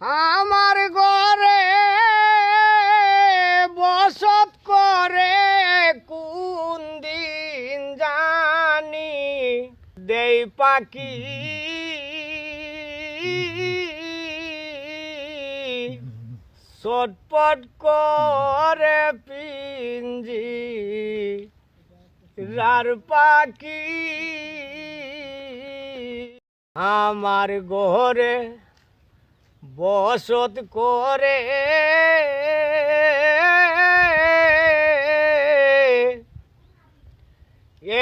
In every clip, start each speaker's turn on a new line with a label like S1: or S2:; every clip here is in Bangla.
S1: আমার ঘরে বসত করে কোন দিন জানি দেই পাখি। চটপট করে পিঞ্জি রার পাখি। আমার ঘরে বসত করে।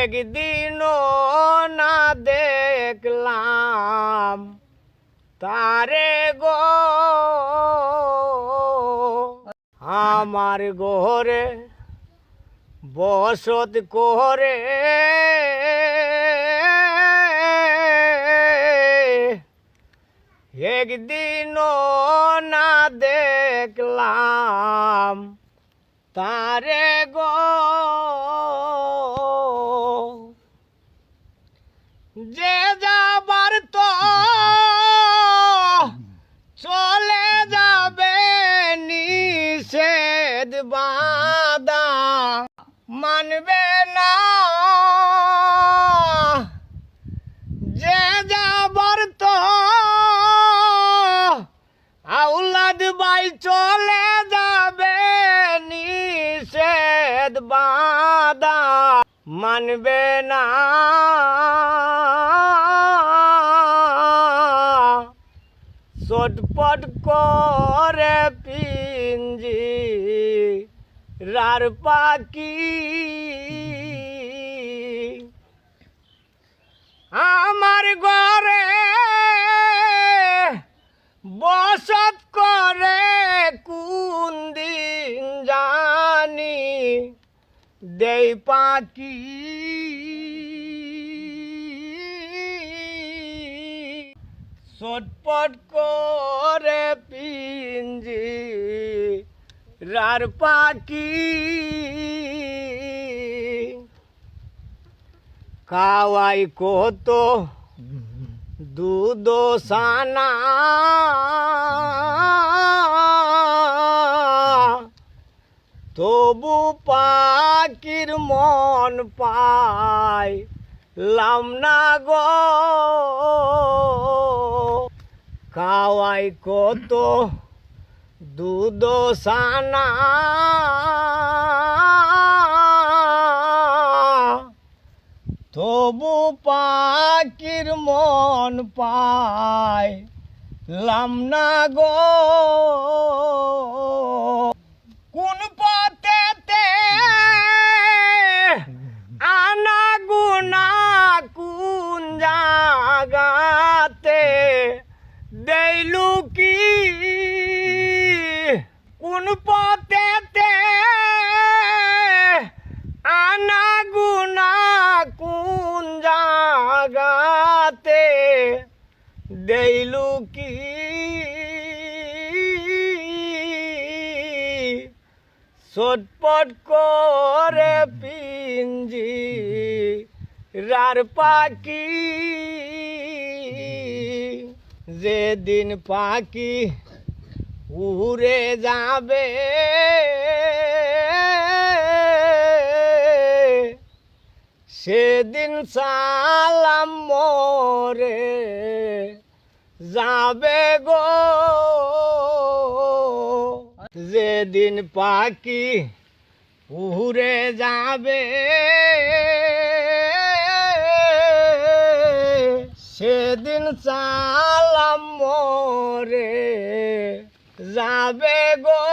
S1: একদিনও না দেখলাম তারে গো। আমার ঘরে বসত করে। একদিনও না দেখলাম তারে গো। যে যাবার তো চলে যাবে নিষেধ বাদা মানবে না বাদা মানবে না চটপট করে পিঞ্জি রার পাখি দেই পাখি। চটপট করে পিঞ্জি রার পাখি। খাওয়াই কত দুধ সানা। তবু পাখির মন পায়, লাম না গো। খাওয়াই কত দুধ সানা তবু পাখির মন পায়, লাম না গো। জাগাতে দেইলু কি? কোন পথেতে আনা গুনা কোন জাগাতে দেইলু কি? চটপট করে পিঞ্জি রার পাখি যেদিন পাখি উড়ে যাবে সেদিন সালাম মোরে যাবে গো। যেদিন পাখি উড়ে যাবে সেদিন সালাম মোরে যাবে গো।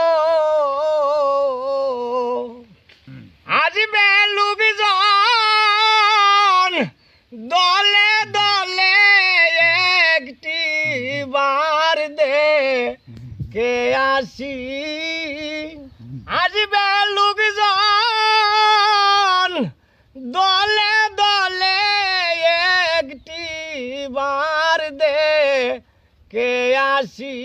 S1: আসবে লোকজন দলে দলে একটি বার দে কে আসি দে কে আসি?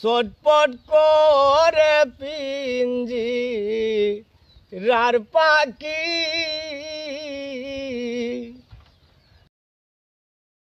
S1: চটপট করে পিঞ্জি রার পাখি।